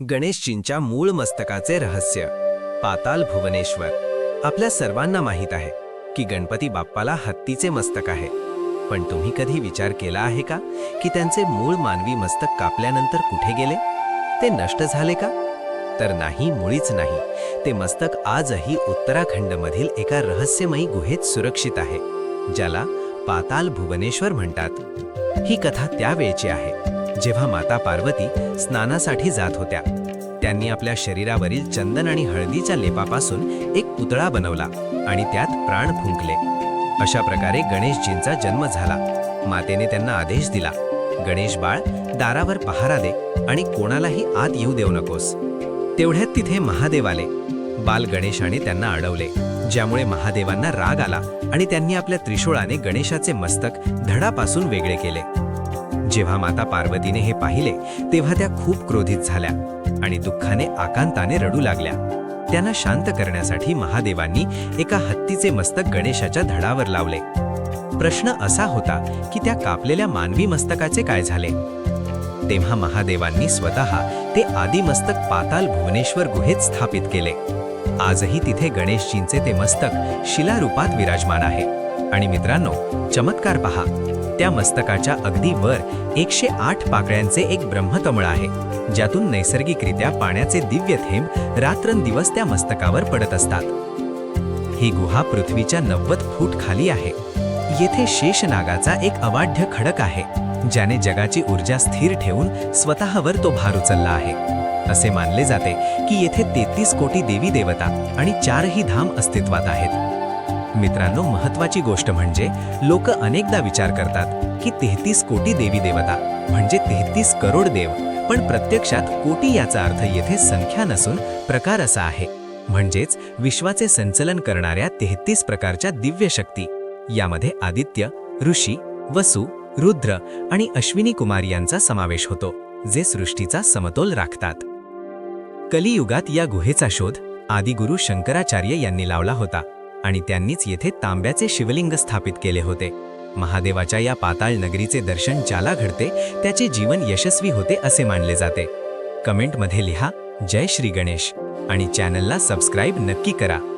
गणेशजींच्या मूळ मस्तकाचे रहस्य. पाताल भुवनेश्वर. आपल्या सर्वांना माहीत आहे की गणपती बाप्पाला हत्तीचे मस्तक आहे. पण तुम्ही कधी विचार केला आहे का की त्यांचे मूळ मानवी मस्तक कापल्यानंतर कुठे गेले? ते नष्ट झाले का? तर नाही मुळीच नाही. ते मस्तक आजही उत्तराखंडमधील एका रहस्यमयी गुहेत सुरक्षित आहे ज्याला पाताल भुवनेश्वर म्हणतात. ही कथा त्यावेळची आहे. जेव्हा माता पार्वती स्नानासाठी जात होत्या त्यांनी आपल्या शरीरावरील चंदन आणि हळदीच्या लेपापासून एक पुतळा बनवला आणि त्यात प्राण फुंकले. अशा प्रकारे गणेशजींचा जन्म झाला. मातेने त्यांना आदेश दिला गणेश बाळ दारावर पहारा दे आणि कोणालाही आत येऊ देऊ नकोस. तेवढ्यात तिथे महादेव आले. बाल गणेशाने त्यांना अडवले ज्यामुळे महादेवांना राग आला आणि त्यांनी आपल्या त्रिशूळाने गणेशाचे मस्तक धडापासून वेगळे केले. जेव्हा माता पार्वतीने हे पाहिले तेव्हा त्या खूप क्रोधित झाल्या आणि दुःखाने आकांताने रडू लागल्या. त्यांना शांत करण्यासाठी महादेवांनी एका हत्तीचे मस्तक गणेशाच्या धडावर लावले. प्रश्न असा होता की त्या कापलेल्या मानवी मस्तकाचे काय झाले? तेव्हा महादेवांनी स्वतः ते आदिमस्तक पाताल भुवनेश्वर गुहेत स्थापित केले. आजही तिथे गणेशजींचे ते मस्तक शिलारूपात विराजमान आहे. आणि मित्रांनो चमत्कार पहा. त्या मस्तकाच्या अगदी वर एकशे आठ पाकळ्यांचे एक ब्रह्मकमळ आहे ज्यातून नैसर्गिकरित्या पाण्याचे दिव्य थेंब रात्रंदिवस त्या मस्तकावर पडत असतात. ही गुहा पृथ्वीच्या नव्वद फूट खाली आहे. येथे शेषनागाचा एक अवाढ्य खडक आहे ज्याने जगाची ऊर्जा स्थिर ठेवून स्वतःवर तो भार उचलला आहे. असे मानले जाते की येथे तेहतीस कोटी देवी देवता आणि चारही धाम अस्तित्वात आहेत. मित्रांनो महत्वाची गोष्ट म्हणजे लोक अनेकदा विचार करतात की तेहतीस कोटी देवी देवता म्हणजे तेहतीस करोड देव. पण प्रत्यक्षात कोटी याचा अर्थ येथे संख्या नसून प्रकार असा आहे. म्हणजेच विश्वाचे संचलन करणाऱ्या तेहतीस प्रकारच्या दिव्य शक्ती. यामध्ये आदित्य ऋषी वसु रुद्र आणि अश्विनी कुमार यांचा समावेश होतो जे सृष्टीचा समतोल राखतात. कलियुगात या गुहेचा शोध आदिगुरु शंकराचार्य यांनी लावला होता. आणि त्यांनीच येथे तांब्याचे शिवलिंग स्थापित केले होते. महादेवाच्या या पाताळ नगरीचे दर्शन ज्याला घडते त्याचे जीवन यशस्वी होते असे मानले जाते. कमेंटमध्ये लिहा जय श्री गणेश आणि चॅनलला सबस्क्राईब नक्की करा.